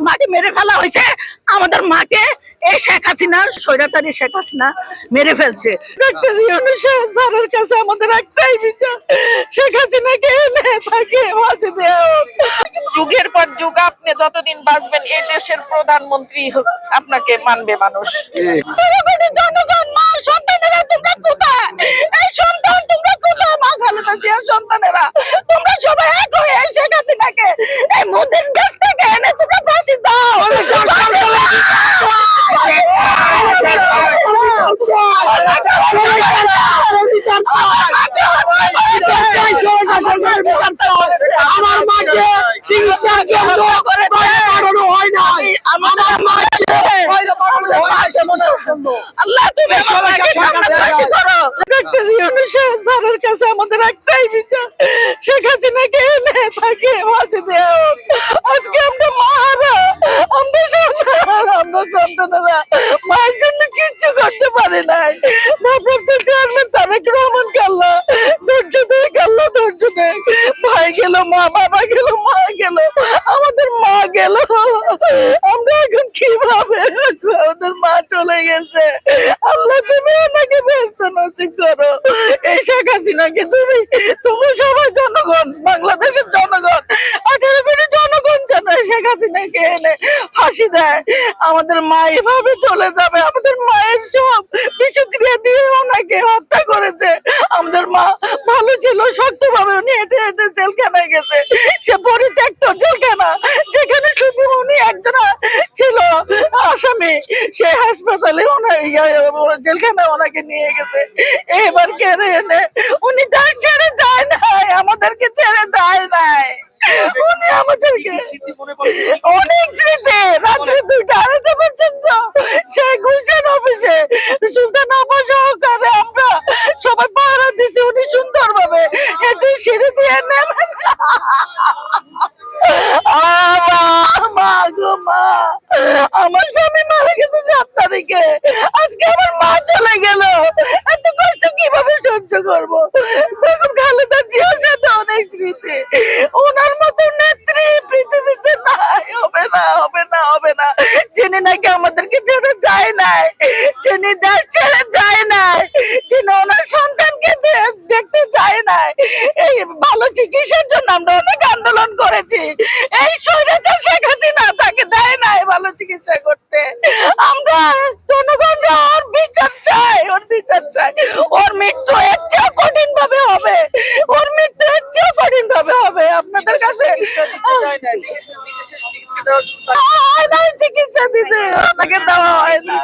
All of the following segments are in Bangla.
আমাদের মাকে মেরে ফেলা হয়েছে। আমাদের মাকে এই শেখ হাসিনা স্বৈরাচারী শেখ হাসিনা মেরে ফেলছে। ডক্টর ইউনুস স্যারের কাছে আমাদের একটাই বিচার শেখ হাসিনাকে এনে তাকে দেওয়া যুগের পর যুগ আপনি যতদিন বাঁচবেন এই দেশের প্রধানমন্ত্রী আপনাকে মানবে মানুষ। জনগণ মা সন্তানেরা তোমরা কোথায়? এই সন্তান তোমরা কোথায় মা খালেদা জিয়ার সন্তানেরা? তোমরা সবাই এক হয়ে শেখ হাসিনাকে এই মোদের দেশ থেকে এনে তোমরা ফাঁসি দাও আমার মাকে চিকিৎসার জন্য পাঠানো হয় নাই আমার মাকে আল্লাহ তুমি সবাইকে স্যারের কাছে আমাদের একটাই বিচার শেখ হাসিনাকে এনে তাকে ফাঁসি দেওয়া। আজকে আমরা মারা আমরা সন্তান আমরা সন্তানেরা জন্য কিচ্ছু করতে পারে নাই ভারপ্রাপ্ত চেয়ারম্যান তারেক রহমান কাল্লা ধৈর্য ধরে কাল্লা ধৈর্য ধরে ভাই গেল মা বাবা গেল মা গেল আমাদের মা গেল আমরা এখন কীভাবে রাখব? আমাদের মা চলে গেছে আল্লাহ তুমি ওনাকে ব্যস্ত নসিব করো এই শেখ হাসিনাকে তুমি তোমরা সবাই জনগণ, বাংলাদেশের জনগণ, আঠারো কোটি জনগণ যেন শেখ শেখ হাসিনাকে এনে ফাঁসি দেয়, আমাদের মা এভাবে চলে যাবে, আমাদের মায়ের সব বিষক্রিয়া দিয়ে ওনাকে হত্যা করেছে। আমাদের মা ভালো ছিল, শক্তভাবে উনি হেঁটে হেঁটে জেলখানায় গেছে। সে পরিত্যক্ত জেলখানা যেখানে শুধু উনি একজন ছিল সেই হাসপাতালে ওনার জেলখানা ওনাকে নিয়ে গেছে। এবার কেড়ে এনে উনি দেশ ছেড়ে যায় নাই, আমাদেরকে ছেড়ে যায় নাই। আমরা সবাই পাহারা দিছি, উনি সুন্দর ভাবে হেঁটে সিঁড়ি দিয়ে মা। আমার স্বামী তারিখে আজকে আমার মা চলে গেল। এত কষ্ট কীভাবে সহ্য করব? খালেদা জিয়ার সাথে অনেক স্মৃতি। ওনার মতো নেত্রী পৃথিবীতে নাই। হবে না হবে না হবে না। যিনি নাকি আমাদেরকে ছেড়ে যায় নাই, যিনি দেশ ছেড়ে যায় নাই, যিনি ওনার সন্তানকে দেখতে যায় নাই, এই ভালো চিকিৎসার জন্য আমরা অনেক আন্দোলন করেছি। এই স্বৈরাচার শেখ হাসিনা চিকিৎসা করতে। আমরা জনগণরা ওর বিচার চাই ওর বিচার চাই। ওর মৃত্যু এর চেয়েও কঠিন ভাবে হবে। ওর মৃত্যু এর চেয়েও কঠিন ভাবে হবে আপনাদের কাছে। চিকিৎসা দিতে ওনাকে দেওয়া হয় না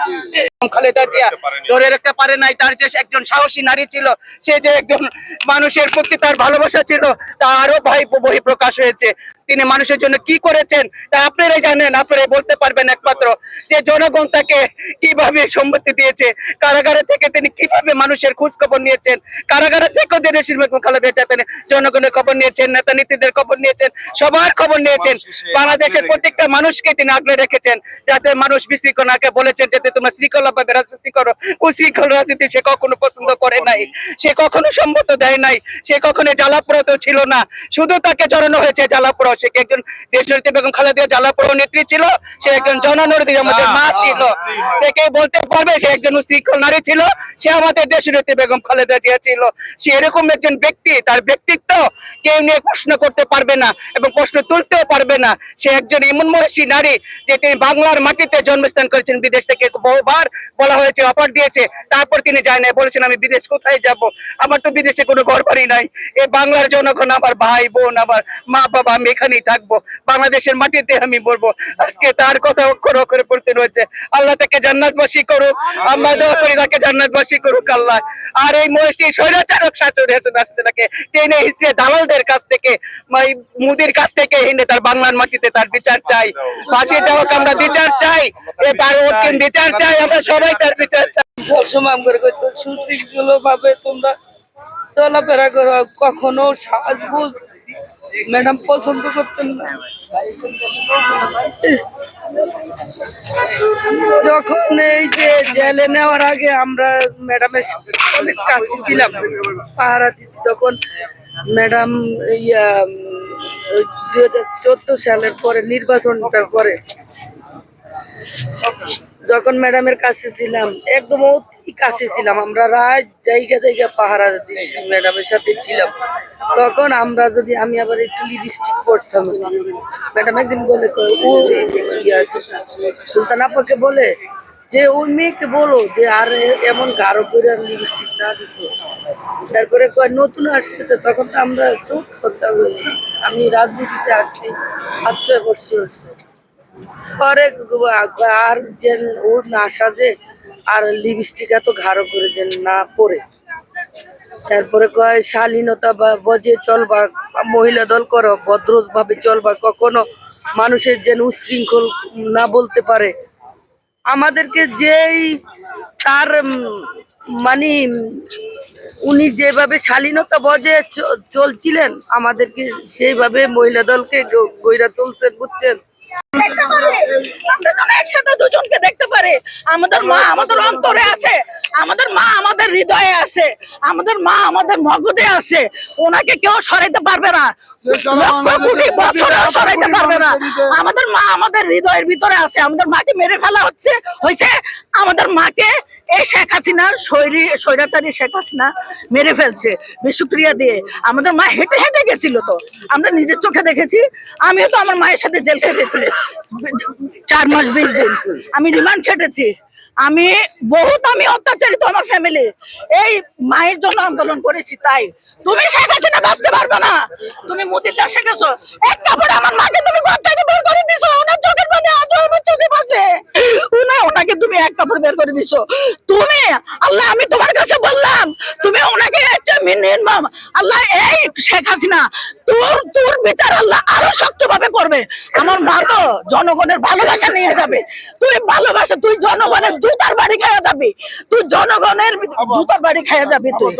খালেদা জিয়া ধরে রাখতে পারে নাই তার যে একজন সাহসী নারী ছিল সে যে একজন মানুষের প্রতি তার ভালোবাসা ছিল তা আরও ভাই বহি প্রকাশ হয়েছে। তিনি মানুষের জন্য কি করেছেন তা আপনারাই জানেন আপনারাই বলতে পারবেন একমাত্র যে জনগণ তাকে কীভাবে সম্মতি দিয়েছে কারাগারে থেকে তিনি কীভাবে মানুষের খোঁজ খবর নিয়েছেন কারাগারে থেকেও দেশের বেগম খালেদা জিয়া তিনি জনগণের খবর নিয়েছেন নেতা নীতিদের খবর নিয়েছেন সবার খবর নিয়েছেন বাংলাদেশের প্রত্যেকটা মানুষকে তিনি আগলে রেখেছেন যাতে মানুষ বিশৃঙ্খলাকে বলেছেন যাতে তোমরা শৃঙ্খলা ভাবে রাজনীতি করো উশৃঙ্খল রাজনীতি সে কখনো পছন্দ করে নাই সে কখনো সম্মত দেয় নাই সে কখনো জ্বালাপ্রত ছিল না শুধু তাকে জড়ানো হয়েছে জ্বালাপ্র সে কি একজন দেশনেত্রী বেগম খালেদা জ্বালাপ্র নেত্রী ছিল? সে একজন জননদী আমাদের মা ছিল। থেকে বলতে পারবে? সে একজন উশৃঙ্খল নারী ছিল। সে আমাদের দেশনেত্রী বেগম খালেদা জিয়া ছিল। সে এরকম একজন ব্যক্তি তার ব্যক্তিত্ব কেউ নিয়ে প্রশ্ন করতে পারবে না এবং প্রশ্ন তুলতেও পারবে না। সে একজন এমন মহর্ষি নারী যে তিনি বাংলার মাটিতে জন্মস্থান করেছেন বিদেশ থেকে বহুবার বলা হয়েছে অফার দিয়েছে। তারপর তিনি যায় না বলেছেন আমি বিদেশ কোথায় যাব? আমার তো বিদেশে কোনো ঘর বাড়ি নাই। এই বাংলার জনগণ আমার ভাই বোন আমার মা বাবা আমি এখানেই থাকব। বাংলাদেশের মাটিতে আমি বলব আজকে তার কথা অক্ষর অক্ষরে পড়তে রয়েছে। আল্লাহ তাকে জান্নাতবাসী করুক। আমরা দোয়া করি তাকে জান্নাতবাসী করুক আল্লাহ। আর এই মহিষী স্বৈরাচারক শাসন হাসিনাকে টেনে হিসেবে দালালদের কাছ থেকে মুদির কাছ থেকে হিনে তার বাংলার মাটিতে তার বিচার চাই। ফাঁসি দেওয়াকে আমরা বিচার চাই। তার অর্থের বিচার চাই? আমরা সবাই তার বিচার চাই। কখনো সাজগুজ ম্যাডাম পছন্দ করতেন না। যখন এই যে জেলে নেওয়ার আগে আমরা ম্যাডামের অনেক কাছে ছিলাম, পাহারা দিচ্ছি তখন ম্যাডাম ইয়া দুই হাজার চোদ্দ সালের পরে নির্বাচনটার পরে যখন ম্যাডামের কাছে ছিলাম, একদম কাছে ছিলাম, আমরা রাত জায়গা জায়গা পাহারা দিয়েছি, ম্যাডামের সাথে ছিলাম। তখন আমরা যদি আমি আবার একটু লিপস্টিক পরতাম, ম্যাডাম একদিন বলে ও ইয়ে সুলতান আপাকে বলে, যে ওই মেয়েকে বলো যে আর এমন গাঢ় করে আর লিপস্টিক না দিত। তারপরে কয়, নতুন আসছে তো। তখন তো আমরা চুপ করতাম আমি রাজনীতিতে আসছি ছয় বছর হচ্ছে পরে আর যে ওর না সাজে আর লিপস্টিক এত ঘাড়ো করে যে না পরে। তারপরে কয়, শালীনতা বা বজে চলবা, মহিলা দল করো ভদ্র ভাবে চলবা, কখনো মানুষের যেন উশৃঙ্খল না বলতে পারে। আমাদেরকে যেই তার মানে উনি যেভাবে শালীনতা বজে চলছিলেন, আমাদেরকে সেইভাবে মহিলা দলকে গইরা তুলছেন, বুঝছেন? একসাথে দুজনকে আমাদের মা আমাদের অন্তরে আছে। আমাদের মা আমাদের হৃদয়ে আছে। আমাদের মা আমাদের মগজে আছে। ওনাকে কেউ সরাইতে পারবে না। আমাদের মা আমাদের হৃদয়ের ভিতরে আছে। আমাদের মাকে মেরে ফেলা হচ্ছে। হয়েছে? আমাদের মাকে এই শেখ হাসিনার শৈরী স্বৈরাচারী শেখ হাসিনা মেরে ফেলছে বিশ্বপ্রিয়া দিয়ে। আমাদের মা হেঁটে হেঁটে গেছিল তো। আমরা নিজের চোখে দেখেছি। আমিও তো আমার মায়ের সাথে জেল খেটেছি। চার মাস বিশ দিন। আমি রিমান্ড খেটেছি। আমি বহুত আমি অত্যাচারিত আমার ফ্যামিলি এই মায়ের জন্য আন্দোলন করেছি, তাই। তুমি শেখ হাসিনা বাঁচতে পারবে না। তুমি মোদির দাস শেখেছো এক কাপড়ে আমার মাকে তুমি ঘর থেকে চোখের পানি আজও আমার চোখে ওনাকে তুমি এক কাপড় বের করে দিছো। তুমি আল্লাহ আমি তোমার কাছে বললাম তুমি ওনাকে আল্লাহ এই শেখ হাসিনা তোর তোর বিচার আল্লাহ আরও শক্তভাবে করবে। আমার মা তো জনগণের ভালোবাসা নিয়ে যাবে। তুই ভালোবাসা তুই জনগণের জুতার বাড়ি খাওয়া যাবি। তুই জনগণের জুতার বাড়ি খাওয়া যাবি তুই।